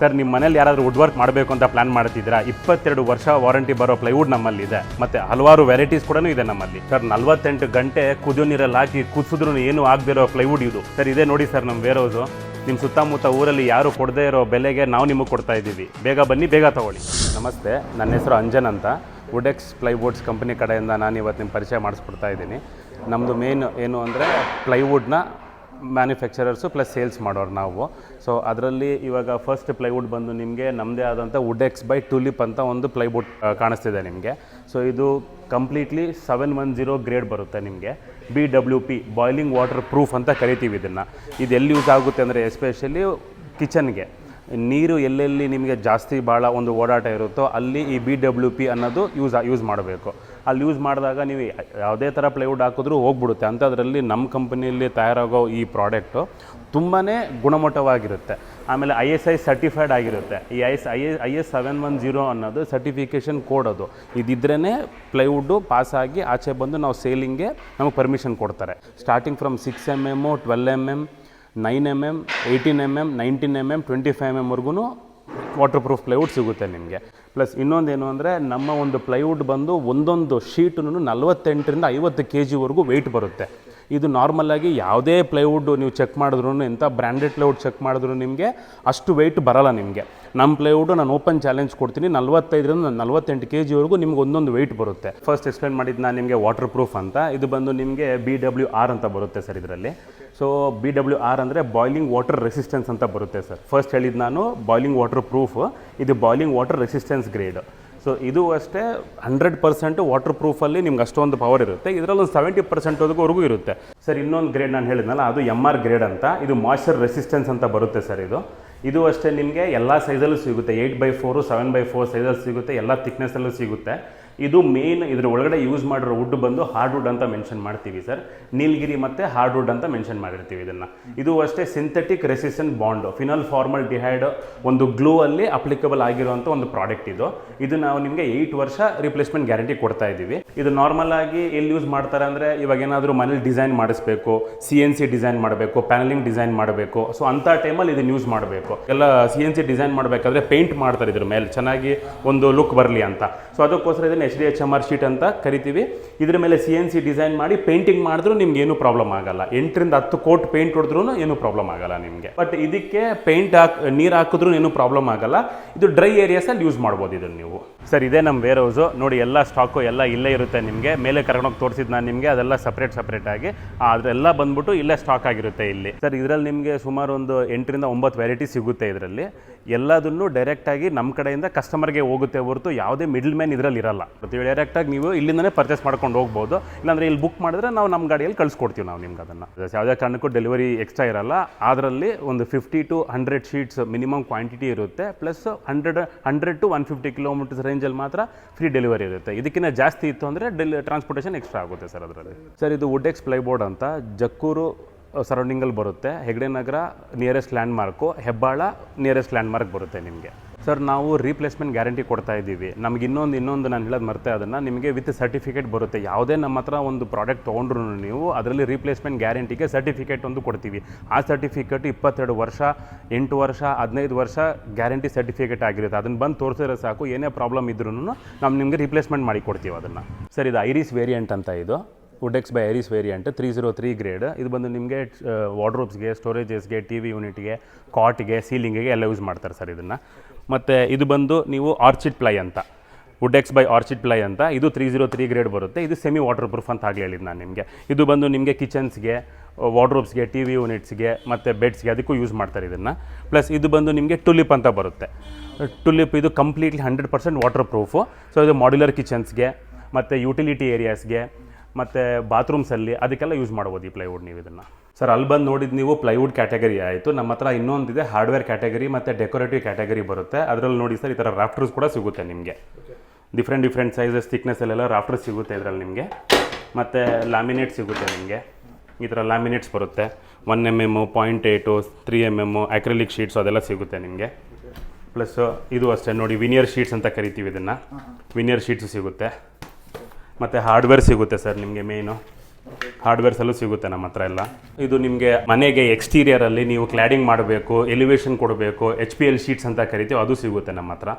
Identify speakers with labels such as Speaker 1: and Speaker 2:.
Speaker 1: Sir ನಿಮ್ಮ ಮನೇಲಿ ಯಾರಾದರೂ ವುಡ್ ವರ್ಕ್ ಮಾಡಬೇಕು ಅಂತ ಪ್ಲಾನ್ ಮಾಡ್ತಿದ್ದೀರಾ? ಇಪ್ಪತ್ತೆರಡು ವರ್ಷ ವಾರಂಟಿ ಬರೋ ಪ್ಲೈವುಡ್ ನಮ್ಮಲ್ಲಿ ಇದೆ ಮತ್ತೆ ಹಲವಾರು ವೆರೈಟೀಸ್ ಕೂಡ ಇದೆ ನಮ್ಮಲ್ಲಿ. ಸರ್, ನಲ್ವತ್ತೆಂಟು ಗಂಟೆ ಕುದಿಯೋ ನೀರಲ್ಲಿ ಹಾಕಿ ಕುದಿಸಿದ್ರು ಏನು ಆಗದಿರೋ ಪ್ಲೈವುಡ್ ಇದು. ಸರ್, ಇದೆ ನೋಡಿ ಸರ್ ನಮ್ಮ ವೇರ್ ನಿಮ್ಮ ಸುತ್ತಮುತ್ತ ಊರಲ್ಲಿ ಯಾರು ಕೊಡದೇ ಇರೋ ಬೆಲೆಗೆ ನಾವು ನಿಮಗೆ ಕೊಡ್ತಾ ಇದ್ದೀವಿ. ಬೇಗ ಬನ್ನಿ, ಬೇಗ ತಗೊಳ್ಳಿ. ನಮಸ್ತೆ, ನನ್ನ ಹೆಸರು ಅಂಜನ್ ಅಂತ. ವುಡೆಕ್ಸ್ ಪ್ಲೈವುಡ್ಸ್ ಕಂಪನಿ ಕಡೆಯಿಂದ ನಾನು ಇವತ್ತು ನಿಮ್ಮ ಪರಿಚಯ ಮಾಡಿಸ್ಕೊಡ್ತಾ ಇದ್ದೀನಿ. ನಮ್ಮದು ಮೇನ್ ಏನು ಅಂದರೆ ಪ್ಲೈವುಡ್ನ ಮ್ಯಾನುಫ್ಯಾಕ್ಚರರ್ಸು ಪ್ಲಸ್ ಸೇಲ್ಸ್ ಮಾಡೋರು ನಾವು. ಸೊ ಅದರಲ್ಲಿ ಇವಾಗ ಫಸ್ಟ್ ಪ್ಲೈವುಡ್ ಬಂದು ನಿಮಗೆ ನಮ್ಮದೇ ಆದಂಥ ವುಡ್ ಎಕ್ಸ್ ಬೈ ಟುಲಿಪ್ ಅಂತ ಒಂದು ಪ್ಲೈವುಡ್ ಕಾಣಿಸ್ತಿದೆ ನಿಮಗೆ. ಸೊ ಇದು completely seven one zero grade ಬರುತ್ತೆ ನಿಮಗೆ. B W P boiling waterproof ಅಂತ ಕರಿತೀವಿ ಇದನ್ನು. ಇದು ಎಲ್ಲಿ ಯೂಸ್ ಆಗುತ್ತೆ ಅಂದರೆ ಎಸ್ಪೆಷಲಿ ಕಿಚನ್ಗೆ ನೀರು ಎಲ್ಲೆಲ್ಲಿ ನಿಮಗೆ ಜಾಸ್ತಿ ಭಾಳ ಒಂದು ಓಡಾಟ ಇರುತ್ತೋ ಅಲ್ಲಿ ಈ ಬಿ ಡಬ್ಲ್ಯೂ ಪಿ ಅನ್ನೋದು ಯೂಸ್ ಯೂಸ್ ಮಾಡಬೇಕು. ಅಲ್ಲಿ ಯೂಸ್ ಮಾಡಿದಾಗ ನೀವು ಯಾವುದೇ ಥರ ಪ್ಲೈವುಡ್ ಹಾಕಿದ್ರೂ ಹೋಗ್ಬಿಡುತ್ತೆ. ಅಂಥದ್ರಲ್ಲಿ ನಮ್ಮ ಕಂಪನಿಯಲ್ಲಿ ತಯಾರಾಗೋ ಈ ಪ್ರಾಡಕ್ಟು ತುಂಬಾ ಗುಣಮಟ್ಟವಾಗಿರುತ್ತೆ. ಆಮೇಲೆ ಐ ಎಸ್ ಐ ಸರ್ಟಿಫೈಡ್ ಆಗಿರುತ್ತೆ. ಈ I S I S I S seven one zero ಅನ್ನೋದು ಸರ್ಟಿಫಿಕೇಷನ್ ಕೋಡ್ ಅದು. ಇದಿದ್ರೇ ಪ್ಲೈವುಡ್ಡು ಪಾಸ್ ಆಗಿ ಆಚೆ ಬಂದು ನಾವು ಸೇಲಿಂಗ್ಗೆ ನಮಗೆ ಪರ್ಮಿಷನ್ ಕೊಡ್ತಾರೆ. Starting from six M M twelve M M nine M M, eighteen M M, nineteen M M, twenty five M ಎಮ್ವರೆಗೂ water proof plywood ಸಿಗುತ್ತೆ ನಿಮಗೆ. ಪ್ಲಸ್ ಇನ್ನೊಂದೇನು ಅಂದರೆ ನಮ್ಮ ಒಂದು ಪ್ಲೈವುಡ್ ಬಂದು ಒಂದೊಂದು ಶೀಟು ನಲವತ್ತೆಂಟರಿಂದ ಐವತ್ತು ಕೆ ಜಿವರೆಗೂ ವೆಯ್ಟ್ ಬರುತ್ತೆ. ಇದು ನಾರ್ಮಲಾಗಿ ಯಾವುದೇ ಪ್ಲೈವುಡ್ ನೀವು ಚೆಕ್ ಮಾಡಿದ್ರು ಎಂಥ ಬ್ರ್ಯಾಂಡೆಡ್ ಪ್ಲೈವುಡ್ ಚೆಕ್ ಮಾಡಿದ್ರು ನಿಮಗೆ ಅಷ್ಟು ವೆಯ್ಟ್ ಬರಲ್ಲ ನಿಮಗೆ. ನಮ್ಮ ಪ್ಲೈವುಡ್ ನಾನು ಓಪನ್ ಚಾಲೆಂಜ್ ಕೊಡ್ತೀನಿ, ನಲ್ವತ್ತೈದರಿಂದ ನಲ್ವತ್ತೆಂಟು ಕೆ ಜಿವರೆಗೂ ನಿಮ್ಗೆ ಒಂದೊಂದು ವೆಯ್ಟ್ ಬರುತ್ತೆ. ಫಸ್ಟ್ ಎಕ್ಸ್ಪ್ಲೇನ್ ಮಾಡಿದ್ದು ನಾನು ನಿಮಗೆ ವಾಟರ್ ಪ್ರೂಫ್ ಅಂತ. ಇದು ಬಂದು ನಿಮಗೆ ಬಿ ಡಬ್ಲ್ಯೂ ಆರ್ ಅಂತ ಬರುತ್ತೆ ಸರ್ ಇದರಲ್ಲಿ. ಸೊ ಬಿ ಡಬ್ಲ್ಯೂ ಆರ್ ಅಂದರೆ ಬಾಯ್ಲಿಂಗ್ ವಾಟರ್ ರೆಸಿಸ್ಟೆನ್ಸ್ ಅಂತ ಬರುತ್ತೆ ಸರ್ ಫಸ್ಟ್ ಹೇಳಿದ್ದು ನಾನು ಬಾಯ್ಲಿಂಗ್ ವಾಟರ್ ಪ್ರೂಫ್ ಇದು boiling water resistance grade so ಇದು ಅಷ್ಟೇ ಹಂಡ್ರೆಡ್ ಪರ್ಸೆಂಟ್ ವಾಟರ್ ಪ್ರೂಫಲ್ಲಿ ನಿಮ್ಗೆ ಅಷ್ಟೊಂದು ಪವರ್ ಇರುತ್ತೆ. ಇದರಲ್ಲಿ ಒಂದು ಸೆವೆಂಟಿ ಪರ್ಸೆಂಟ್ವರೆಗೂ ಇರುತ್ತೆ. ಸರ್ ಇನ್ನೊಂದು ಗ್ರೇಡ್ ನಾನು ಹೇಳಿದ್ನಲ್ಲ, ಅದು ಎಂ ಆರ್ ಗ್ರೇಡ್ ಅಂತ. ಇದು ಮಾಯ್ಚರ್ ರೆಸಿಸ್ಟೆನ್ಸ್ ಅಂತ ಬರುತ್ತೆ ಸರ್ ಇದು. ಇದು ಅಷ್ಟೇ ನಿಮಗೆ ಎಲ್ಲ ಸೈಜಲ್ಲೂ ಸಿಗುತ್ತೆ. Eight by four seven by four ಸೈಜಲ್ಲಿ ಸಿಗುತ್ತೆ. ಎಲ್ಲ ಥಿಕ್ನೆಸ್ಸಲ್ಲೂ ಸಿಗುತ್ತೆ. ಇದು ಮೇನ್ ಇದ್ರ ಒಳಗಡೆ ಯೂಸ್ ಮಾಡಿರೋ ವುಡ್ ಬಂದು ಹಾರ್ಡ್ ವುಡ್ ಅಂತ ಮೆನ್ಷನ್ ಮಾಡ್ತೀವಿ ಸರ್ ನೀಲಗಿರಿ ಮತ್ತು ಹಾರ್ಡ್ ವುಡ್ ಅಂತ ಮೆನ್ಷನ್ ಮಾಡಿರ್ತೀವಿ ಇದನ್ನು. ಇದು ಅಷ್ಟೇ synthetic resistant bond phenol formaldehyde ಒಂದು ಗ್ಲೂ ಅಲ್ಲಿ ಅಪ್ಲಿಕಬಲ್ ಆಗಿರುವಂಥ ಒಂದು ಪ್ರಾಡಕ್ಟ್ ಇದು. ಇದು ನಾವು ನಿಮಗೆ ಏಯ್ಟ್ ವರ್ಷ ರಿಪ್ಲೇಸ್ಮೆಂಟ್ ಗ್ಯಾರಂಟಿ ಕೊಡ್ತಾ ಇದ್ದೀವಿ. ಇದು ನಾರ್ಮಲ್ ಆಗಿ ಎಲ್ಲಿ ಯೂಸ್ ಮಾಡ್ತಾರೆ ಅಂದರೆ ಇವಾಗ ಏನಾದರೂ ಮನೇಲಿ ಡಿಸೈನ್ ಮಾಡಿಸ್ಬೇಕು ಸಿ ಎನ್ ಸಿ ಡಿಸೈನ್ ಮಾಡಬೇಕು ಪ್ಯಾನಲಿಂಗ್ ಡಿಸೈನ್ ಮಾಡಬೇಕು. ಸೊ ಅಂಥ ಟೈಮಲ್ಲಿ ಇದನ್ನು ಯೂಸ್ ಮಾಡಬೇಕು. ಎಲ್ಲ ಸಿ ಎನ್ ಸಿ ಡಿಸೈನ್ ಮಾಡಬೇಕಾದ್ರೆ ಪೇಂಟ್ ಮಾಡ್ತಾರೆ ಇದ್ರ ಮೇಲೆ. ಚೆನ್ನಾಗಿ ಒಂದು ಲುಕ್ ಬರಲಿ ಅಂತ. ಸೊ ಅದಕ್ಕೋಸ್ಕರ ಇದನ್ನು H D H M R sheet ಅಂತ ಕರಿತೀವಿ. ಇದ್ರ ಮೇಲೆ ಸಿ ಎನ್ ಸಿ ಡಿಸೈನ್ ಮಾಡಿ ಪೇಂಟಿಂಗ್ ಮಾಡಿದ್ರೂ ನಿಮ್ಗೆ ಏನು ಪ್ರಾಬ್ಲಮ್ ಆಗಲ್ಲ. ಎಂಟರಿಂದ ಹತ್ತು ಕೋಟ್ ಪೇಂಟ್ ಹೊಡೆದ್ರೂ ಏನು ಪ್ರಾಬ್ಲಮ್ ಆಗಲ್ಲ ನಿಮಗೆ. ಬಟ್ ಇದಕ್ಕೆ ಪೇಂಟ್ ಹಾಕ್, ನೀರು ಹಾಕಿದ್ರು ಏನು ಪ್ರಾಬ್ಲಮ್ ಆಗಲ್ಲ. ಇದು ಡ್ರೈ ಏರಿಯಾಸಲ್ಲಿ ಯೂಸ್ ಮಾಡ್ಬೋದು ಇದನ್ನು ನೀವು. ಸರ್ ಇದೇ ನಮ್ಮ ವೇರ್ ಹೌಸು ನೋಡಿ, ಎಲ್ಲ ಸ್ಟಾಕು ಎಲ್ಲ ಇಲ್ಲೇ ಇರುತ್ತೆ ನಿಮಗೆ. ಮೇಲೆ ಕರ್ಕೊಂಡೋಗಿ ತೋರಿಸಿದ್ದು ನಾನು ನಿಮಗೆ. ಅದೆಲ್ಲ ಸಪ್ರೇಟ್ ಸಪ್ರೇಟ್ ಆಗಿ. ಅದೆಲ್ಲ ಬಂದ್ಬಿಟ್ಟು ಇಲ್ಲೇ ಸ್ಟಾಕ್ ಆಗಿರುತ್ತೆ ಇಲ್ಲಿ. ಸರ್ ಇದರಲ್ಲಿ ನಿಮಗೆ ಸುಮಾರು ಒಂದು ಎಂಟರಿಂದ ಒಂಬತ್ತು ವೆರೈಟಿ ಸಿಗುತ್ತೆ ಇದರಲ್ಲಿ. ಎಲ್ಲದನ್ನು ಡೈರೆಕ್ಟಾಗಿ ನಮ್ಮ ಕಡೆಯಿಂದ ಕಸ್ಟಮರ್ಗೆ ಹೋಗುತ್ತೆ ಹೊರತು ಯಾವುದೇ ಮಿಡ್ಲ್ ಮ್ಯಾನ್ ಇದರಲ್ಲಿ ಇರಲ್ಲ. ಮತ್ತು ಡೈರೆಕ್ಟಾಗಿ ನೀವು ಇಲ್ಲಿಂದನೇ ಪರ್ಚೇಸ್ ಮಾಡ್ಕೊಂಡು ಹೋಗ್ಬೋದು. ಇಲ್ಲಾಂದರೆ ಇಲ್ಲಿ ಬುಕ್ ಮಾಡಿದ್ರೆ ನಾವು ನಮ್ಮ ಗಾಡಿಯಲ್ಲಿ ಕಳಿಸ್ಕೊಡ್ತೀವಿ ನಾವು ನಿಮ್ಗೆ ಅದನ್ನು. ಯಾವುದೇ ಕಾರಣಕ್ಕೂ ಡೆಲಿವರಿ ಎಕ್ಸ್ಟ್ರಾ ಇರಲ್ಲ. ಅದರಲ್ಲಿ ಒಂದು fifty to hundred sheets minimum quantity ಇರುತ್ತೆ. Plus hundred hundred to one fifty kilometres ರೇಂಜಲ್ಲಿ ಮಾತ್ರ ಫ್ರೀ ಡೆಲಿವರಿ ಇರುತ್ತೆ. ಇದಕ್ಕಿಂತ ಜಾಸ್ತಿ ಇತ್ತು ಅಂದರೆ ಡೆಲಿ ಟ್ರಾನ್ಸ್ಪೋರ್ಟೇಷನ್ ಎಕ್ಸ್ಟ್ರಾ ಆಗುತ್ತೆ ಸರ್ ಅದರಲ್ಲಿ. ಸರ್, ಇದು ವುಡೆಕ್ಸ್ ಪ್ಲೈಬೋರ್ಡ್ ಅಂತ ಜಕ್ಕೂರು ಸರೌಂಡಿಂಗಲ್ಲಿ ಬರುತ್ತೆ. Hegde Nagar nearest landmark Hebbal nearest landmark ಬರುತ್ತೆ ನಿಮಗೆ. ಸರ್ ನಾವು ರೀಪ್ಲೇಸ್ಮೆಂಟ್ ಗ್ಯಾರಂಟಿ ಕೊಡ್ತಾ ಇದ್ದೀವಿ. ನಮ್ಗೆ ಇನ್ನೊಂದು ಇನ್ನೊಂದು ನಾನು ಹೇಳೋದು ಮರ್ತೆ ಅದನ್ನು, ನಿಮಗೆ ವಿತ್ ಸರ್ಟಿಫಿಕೇಟ್ ಬರುತ್ತೆ. ಯಾವುದೇ ನಮ್ಮ ಹತ್ರ ಒಂದು ಪ್ರಾಡಕ್ಟ್ ತೊಗೊಂಡ್ರು ನೀವು, ಅದರಲ್ಲಿ ರೀಪ್ಲೇಸ್ಮೆಂಟ್ ಗ್ಯಾರಂಟಿಗೆ ಸರ್ಟಿಫಿಕೇಟ್ ಒಂದು ಕೊಡ್ತೀವಿ. ಆ ಸರ್ಟಿಫಿಕೇಟ್ ಇಪ್ಪತ್ತೆರಡು ವರ್ಷ, ಎಂಟು ವರ್ಷ, ಹದಿನೈದು ವರ್ಷ ಗ್ಯಾರಂಟಿ ಸರ್ಟಿಫಿಕೇಟ್ ಆಗಿರುತ್ತೆ. ಅದನ್ನು ಬಂದು ತೋರಿಸಿದ್ರೆ ಸಾಕು, ಏನೇ ಪ್ರಾಬ್ಲಮ್ ಇದ್ರೂ ನಾವು ನಿಮಗೆ ರೀಪ್ಲೇಸ್ಮೆಂಟ್ ಮಾಡಿ ಕೊಡ್ತೀವಿ ಅದನ್ನು. ಸರ್ ಇದು ಐರಿಸ್ ವೇರಿಯಂಟ್ ಅಂತ ಇದು. Woodex by Iris variant three zero three grade ಇದು ಬಂದು ನಿಮಗೆ ವಾರ್ಡ್ರೋಬ್ಸ್ಗೆ ಸ್ಟೋರೇಜಸ್ಗೆ ಟಿ ವಿ ಯೂನಿಟ್ಗೆ ಕಾಟ್ಗೆ ಸೀಲಿಂಗಿಗೆ ಎಲ್ಲ ಯೂಸ್ ಮಾಡ್ತಾರೆ ಸರ್ ಇದನ್ನು. ಮತ್ತು ಇದು ಬಂದು ನೀವು ಆರ್ಚಿಡ್ ಪ್ಲೈ ಅಂತ. ವುಡೆಕ್ಸ್ ಬೈ ಆರ್ಚಿಡ್ ಪ್ಲೈ ಅಂತ. ಇದು ತ್ರೀ ಜೀರೋ ತ್ರೀ ಗ್ರೇಡ್ ಬರುತ್ತೆ. ಇದು ಸೆಮಿ ವಾಟರ್ ಪ್ರೂಫ್ ಅಂತ ಆಗಲಿ ಹೇಳಿದ್ದು ನಾನು ನಿಮಗೆ. ಇದು ಬಂದು ನಿಮಗೆ ಕಿಚನ್ಸ್ಗೆ ವಾರ್ಡ್ರೋಬ್ಸ್ಗೆ ಟಿ ವಿ ಯೂನಿಟ್ಸ್ಗೆ ಮತ್ತು ಬೆಡ್ಸ್ಗೆ ಅದಕ್ಕೂ ಯೂಸ್ ಮಾಡ್ತಾರೆ ಇದನ್ನು. ಪ್ಲಸ್ ಇದು ಬಂದು ನಿಮಗೆ ಟುಲಿಪ್ ಅಂತ ಬರುತ್ತೆ. ಟುಲಿಪ್ ಇದು completely hundred percent waterproof so ಇದು ಮಾಡ್ಯುಲರ್ ಕಿಚನ್ಸ್ಗೆ ಮತ್ತು ಯುಟಿಲಿಟಿ ಏರಿಯಾಸ್ಗೆ ಮತ್ತು ಬಾತ್ರೂಮ್ಸಲ್ಲಿ ಅದಕ್ಕೆಲ್ಲ ಯೂಸ್ ಮಾಡ್ಬೋದು ಈ ಪ್ಲೈವುಡ್ ನೀವು ಇದನ್ನು. ಸರ್ ಅಲ್ಲಿ ಬಂದು ನೋಡಿದ ನೀವು ಪ್ಲೈವುಡ್ ಕ್ಯಾಟಗರಿ ಆಯಿತು. ನಮ್ಮ ಹತ್ರ ಇನ್ನೊಂದಿದೆ ಹಾರ್ಡ್ವೇರ್ ಕ್ಯಾಟಗರಿ ಮತ್ತು ಡೆಕೋರೇಟಿವ್ ಕ್ಯಾಟಗರಿ ಬರುತ್ತೆ. ಅದರಲ್ಲಿ ನೋಡಿ ಸರ್ ಈ ಥರ ರಾಫ್ಟರ್ಸ್ ಕೂಡ ಸಿಗುತ್ತೆ ನಿಮಗೆ. ಡಿಫ್ರೆಂಟ್ ಡಿಫ್ರೆಂಟ್ ಸೈಜಸ್ ಥಿಕ್ನೆಸ್ಸಲ್ಲೆಲ್ಲ ರಾಫ್ಟರ್ಸ್ ಸಿಗುತ್ತೆ ಇದರಲ್ಲಿ ನಿಮಗೆ. ಮತ್ತು ಲ್ಯಾಮಿನೇಟ್ ಸಿಗುತ್ತೆ ನಿಮಗೆ. ಈ ಥರ ಲ್ಯಾಮಿನೇಟ್ಸ್ ಬರುತ್ತೆ. One M M point eight three M M acrylic sheets ಅದೆಲ್ಲ ಸಿಗುತ್ತೆ ನಿಮಗೆ. ಪ್ಲಸ್ ಇದು ಅಷ್ಟೇ ನೋಡಿ ವಿನಿಯರ್ ಶೀಟ್ಸ್ ಅಂತ ಕರಿತೀವಿ ಇದನ್ನು. ವಿನಿಯರ್ ಶೀಟ್ಸ್ ಸಿಗುತ್ತೆ. ಮತ್ತು ಹಾರ್ಡ್ವೇರ್ ಸಿಗುತ್ತೆ ಸರ್ ನಿಮಗೆ ಮೇಯ್ನು ಹಾರ್ಡ್ವೇರ್ಸಲ್ಲೂ ಸಿಗುತ್ತೆ ನಮ್ಮ ಹತ್ರ ಎಲ್ಲ. ಇದು ನಿಮಗೆ ಮನೆಗೆ ಎಕ್ಸ್ಟೀರಿಯರಲ್ಲಿ ನೀವು ಕ್ಲಾಡಿಂಗ್ ಮಾಡಬೇಕು ಎಲಿವೇಶನ್ ಕೊಡಬೇಕು ಎಚ್ ಪಿ ಎಲ್ ಶೀಟ್ಸ್ ಅಂತ ಕರಿತೀವಿ, ಅದು ಸಿಗುತ್ತೆ ನಮ್ಮ ಹತ್ರ.